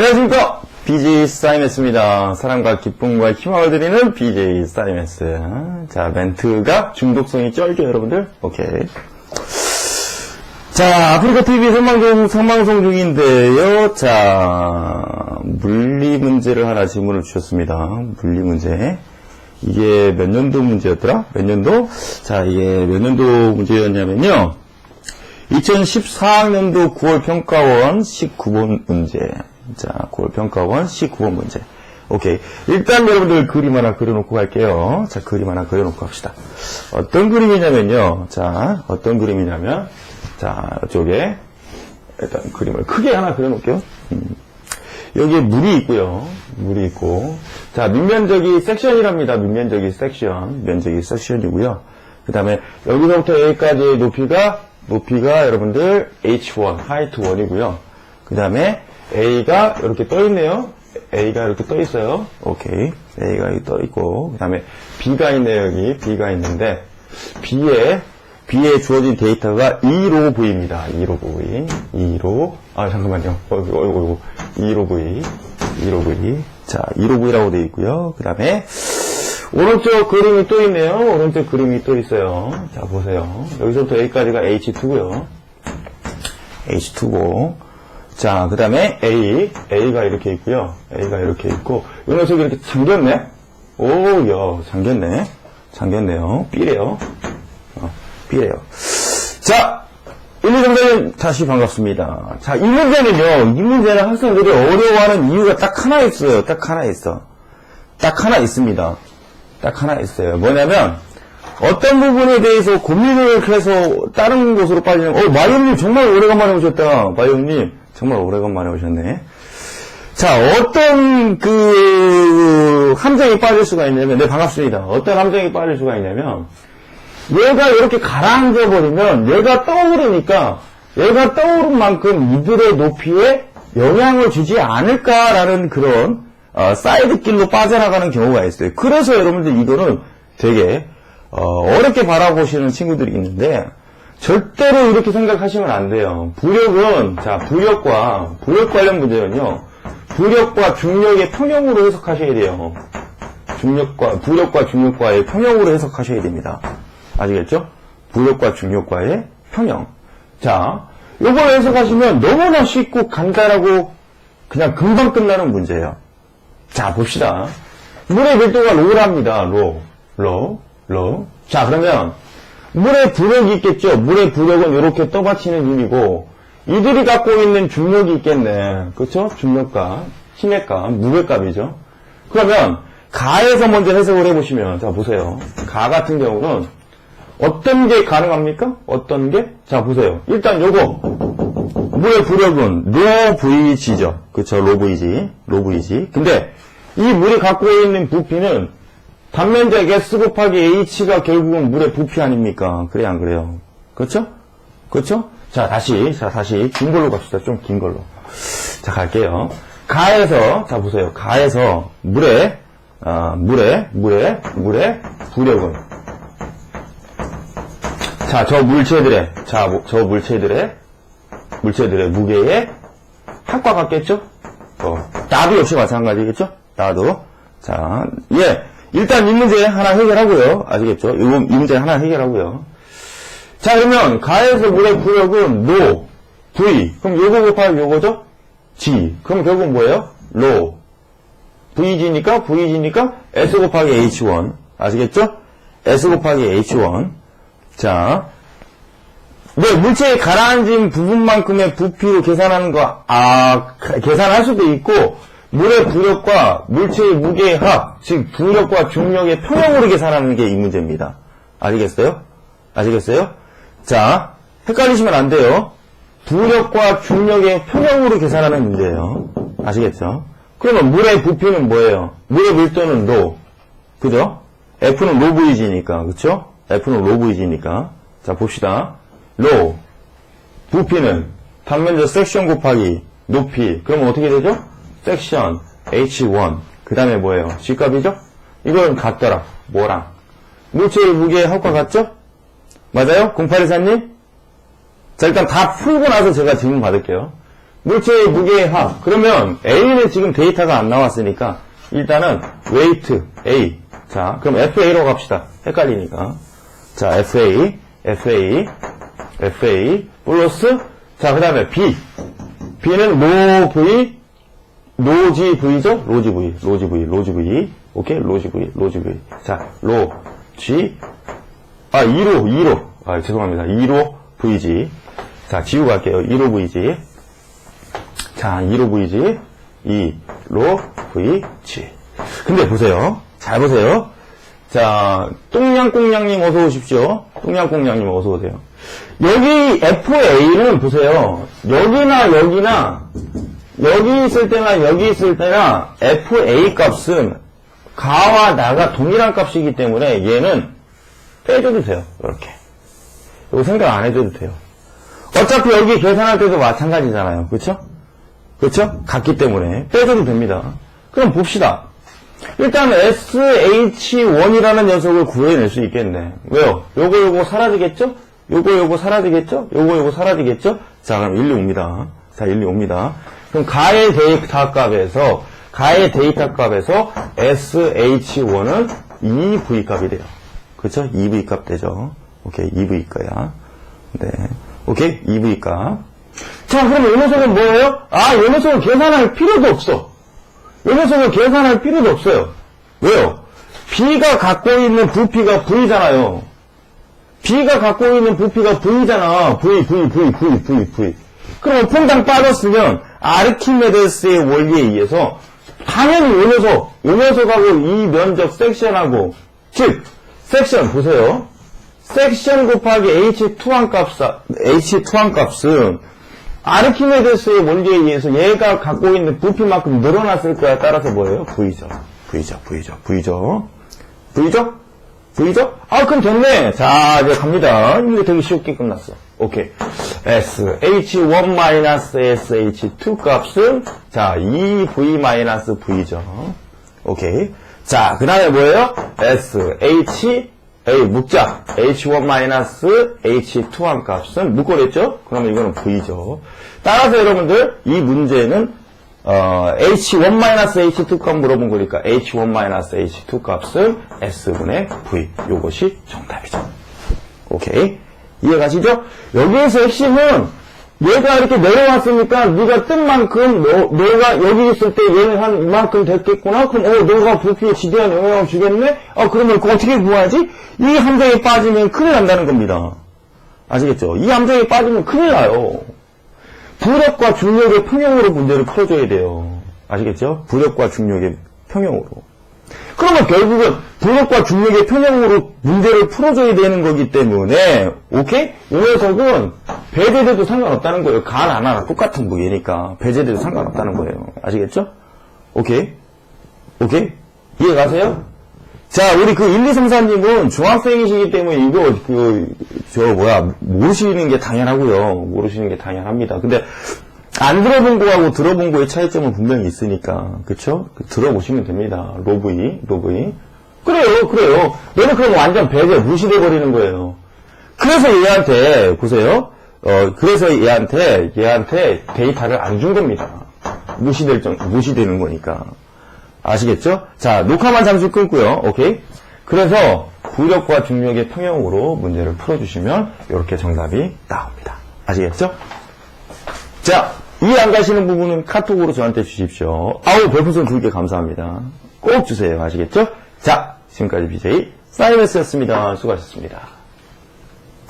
안녕하십니까. BJ 사이메스입니다. 사랑과 기쁨과 희망을 드리는 BJ 사이메스. 자, 멘트가 중독성이 쩔죠, 여러분들? 오케이. 자, 아프리카 TV 생방송, 생방송 중인데요. 자, 물리 문제를 하나 질문을 주셨습니다. 물리 문제. 이게 몇 년도 문제였더라? 몇 년도? 자, 이게 몇 년도 문제였냐면요. 2014학년도 9월 평가원 19번 문제. 자, 9월 평가원 19번 문제. 오케이. 일단 여러분들 그림 하나 그려놓고 갈게요. 자, 그림 하나 그려놓고 갑시다. 어떤 그림이냐면요. 자, 어떤 그림이냐면, 자, 이쪽에, 일단 그림을 크게 하나 그려놓을게요. 음. 여기에 물이 있고요. 물이 있고. 자, 밑면적이 섹션이랍니다. 밑면적이 섹션. 면적이 섹션이고요. 그 다음에 여기서부터 여기까지의 높이가, 높이가 여러분들 H1, 하이트 1이고요. 그 다음에 A가 이렇게 떠 있네요. A가 이렇게 떠 있어요. 오케이. A가 여기 떠 있고. 그 다음에 B가 있네요. 여기 B가 있는데, B에, B에 주어진 데이터가 2로 V입니다. 2로 V. 2로, 아, 잠깐만요. 어이구, 어이구, 어이구. 2로 V. 2로 V. 자, 2로 V라고 되어 있고요. 그 다음에, 오른쪽 그림이 또 있네요. 오른쪽 그림이 또 있어요. 자, 보세요. 여기서부터 여기까지가 H2고요. H2고. 자, 그 다음에 A. A가 이렇게 있고요. A가 이렇게 있고. 이 녀석이 이렇게 잠겼네? 오, 야, 잠겼네. 잠겼네요. B래요. 어, B래요. 자, 1, 2, 3님 다시 반갑습니다. 자, 이 문제는요, 이 문제는 학생들이 어려워하는 이유가 딱 하나 있어요. 딱 하나 있어. 딱 하나 있습니다. 딱 하나 있어요. 뭐냐면, 어떤 부분에 대해서 고민을 해서 다른 곳으로 빠지는, 어, 마이오님 정말 오래간만에 오셨다. 마이오님 정말 오래간만에 오셨네. 자, 어떤 그, 함정에 빠질 수가 있냐면, 네, 반갑습니다. 어떤 함정에 빠질 수가 있냐면, 얘가 이렇게 가라앉아 버리면 얘가 떠오르니까 얘가 떠오른 만큼 이들의 높이에 영향을 주지 않을까라는 그런 어, 사이드길로 빠져나가는 경우가 있어요. 그래서 여러분들 이거는 되게 어, 렵게 바라보시는 친구들이 있는데 절대로 이렇게 생각하시면 안 돼요. 부력은 자 부력과 부력 관련 문제는요. 부력과 중력의 평형으로 해석하셔야 돼요. 중력과 부력과 중력과의 평형으로 해석하셔야 됩니다. 아시겠죠? 부력과 중력과의 평형. 자, 요걸 해석하시면 너무나 쉽고 간단하고 그냥 금방 끝나는 문제예요. 자, 봅시다. 물의 밀도가 로랍니다. 로, 로, 로. 자, 그러면 물의 부력이 있겠죠? 물의 부력은 이렇게 떠받치는 힘이고 이들이 갖고 있는 중력이 있겠네. 그렇죠? 중력값, 힘의 값, 무게 값이죠. 그러면 가에서 먼저 해석을 해보시면 자 보세요. 가 같은 경우는 어떤 게 가능합니까? 어떤 게? 자, 보세요. 일단 요거. 물의 부력은 로 VG죠. 그쵸, 로 VG. 로 VG. 근데 이 물이 갖고 있는 부피는 단면적 S 곱하기 H가 결국은 물의 부피 아닙니까? 그래, 안 그래요? 그렇죠? 그렇죠? 자, 다시, 자, 다시 긴 걸로 갑시다. 좀 긴 걸로. 자, 갈게요. 가에서, 자, 보세요. 가에서 물의, 아, 물의, 물의, 물의 부력은 자, 저 물체들의, 자, 뭐, 저 물체들의, 물체들의 무게에 합과 같겠죠? 어, 나도 역시 마찬가지겠죠? 나도. 자, 예. 일단 이 문제 하나 해결하고요. 아시겠죠? 이, 이 문제 하나 해결하고요. 자, 그러면 가에서 물의 부력은 노, V. 그럼 요거 곱하기 요거죠? G. 그럼 결국 뭐예요? 로. VG니까, VG니까 S 곱하기 H1. 아시겠죠? S 곱하기 H1. 자, 네, 물체에 가라앉은 부분만큼의 부피로 계산하는 거, 아, 계산할 수도 있고, 물의 부력과 물체의 무게의 합, 즉, 부력과 중력의 평형으로 계산하는 게 이 문제입니다. 아시겠어요? 아시겠어요? 자, 헷갈리시면 안 돼요. 부력과 중력의 평형으로 계산하는 문제예요. 아시겠죠? 그러면 물의 부피는 뭐예요? 물의 밀도는 로. 그죠? F는 로 Vg니까, 그쵸? F는 로 Vg니까. 자, 봅시다. 로. 부피는 단면적 섹션 곱하기 높이. 그러면 어떻게 되죠? 섹션 H1. 그 다음에 뭐예요? G값이죠? 이건 같더라. 뭐랑? 물체의 무게의 합과 같죠? 맞아요? 0824님? 자, 일단 다 풀고 나서 제가 질문 받을게요. 물체의 무게의 합. 그러면 A는 지금 데이터가 안 나왔으니까 일단은 weight A. 자, 그럼 FA로 갑시다. 헷갈리니까. 자, FA, FA, FA 플러스 자, 그 다음에 B. B는 로 V, 로지 V죠? 로지 V, 로지 V, 로지 V. 오케이? 로지 V, 로지 V. 자, 로, G, 아, 2로, 2로. 아, 죄송합니다. 2로 VG. 자, 지우고 갈게요. 2로 VG. 자, 2로 VG. 2로 VG. 근데 보세요. 잘 보세요. 자, 똥냥꽁냥님 어서 오십시오. 똥냥꽁냥님 어서 오세요. 여기 FA는 보세요. 여기나 여기나 여기 있을 때나 여기 있을 때나 FA 값은 가와 나가 동일한 값이기 때문에 얘는 빼줘도 돼요. 이렇게. 이거 생각 안 해줘도 돼요. 어차피 여기 계산할 때도 마찬가지잖아요. 그쵸? 그쵸? 같기 때문에 빼줘도 됩니다. 그럼 봅시다. 일단 SH1이라는 녀석을 구해낼 수 있겠네. 왜요? 요거 요거 사라지겠죠? 요거 요거 사라지겠죠? 요거 요거 사라지겠죠? 자 그럼 1, 2 옵니다. 자 1, 2 옵니다. 그럼 가의 데이터 값에서 가의 데이터 값에서 SH1은 2V 값이 돼요. 그쵸? 2V 값 되죠. 오케이 2V 거야. 네. 오케이 2V 값. 자 그럼 이 녀석은 뭐예요? 아, 이 녀석은 계산할 필요도 없어. 이 녀석은 계산할 필요도 없어요. 왜요? B가 갖고 있는 부피가 V잖아요. B가 갖고 있는 부피가 V잖아. V, V, V, V, V, V. 그러면 퐁당 빠졌으면 아르키메데스의 원리에 의해서 당연히 요 녀석, 요 녀석하고 이 면적 섹션하고 즉 섹션 보세요. 섹션 곱하기 H2한 값, H2한 값은 아르키메데스의 원리에 의해서 얘가 갖고 있는 부피만큼 늘어났을 거야 따라서 뭐예요? V죠. V죠. V죠. V죠. V죠? V죠? 아, 그럼 됐네. 자, 이제 갑니다. 이게 되게 쉽게 끝났어. 오케이. S, H1-SH2 값은, 자, 2V-V죠. 오케이. 자, 그 다음에 뭐예요? S, H, A, 묵자. H1-H2 한 값은 묶어냈죠? 그러면 이거는 V죠. 따라서 여러분들, 이 문제는, 어, H1-H2 값 물어본 거니까 H1-H2 값은 S분의 V. 요것이 정답이죠. 오케이. 이해가시죠? 여기에서 핵심은 얘가 이렇게 내려왔으니까 네가 뜬 만큼 너, 너가 여기 있을 때 얘는 한 이만큼 됐겠구나? 그럼 어 너가 부피에 지대한 영향을 주겠네? 아 그러면 그거 어떻게 구하지? 이 함정에 빠지면 큰일 난다는 겁니다. 아시겠죠? 이 함정에 빠지면 큰일 나요. 부력과 중력의 평형으로 문제를 풀어줘야 돼요. 아시겠죠? 부력과 중력의 평형으로. 그러면 결국은 부력과 중력의 평형으로 문제를 풀어줘야 되는 거기 때문에 오케이? 이 녀석은 배제돼도 상관없다는 거예요. 간안 하나 똑같은 무게니까 배제돼도 상관없다는 거예요. 아시겠죠? 오케이? 오케이? 이해 가세요? 자, 우리 그 1, 2, 3, 4님은 중학생이시기 때문에 이거, 그, 저, 뭐야, 모르시는 게 당연하고요. 모르시는 게 당연합니다. 근데, 안 들어본 거하고 들어본 거의 차이점은 분명히 있으니까. 그쵸? 그 들어보시면 됩니다. 로브이, 로브이. 그래요, 그래요. 얘는 그럼 완전 배제, 무시돼 버리는 거예요. 그래서 얘한테, 보세요. 어, 그래서 얘한테, 얘한테 데이터를 안 준 겁니다. 무시될 정, 무시되는 거니까. 아시겠죠? 자, 녹화만 잠시 끊고요. 오케이? 그래서 부력과 중력의 평형으로 문제를 풀어주시면 이렇게 정답이 나옵니다. 아시겠죠? 자, 이해 안 가시는 부분은 카톡으로 저한테 주십시오. 아우, 별풍선 두개 감사합니다. 꼭 주세요. 아시겠죠? 자, 지금까지 BJ 사이버스였습니다. 수고하셨습니다.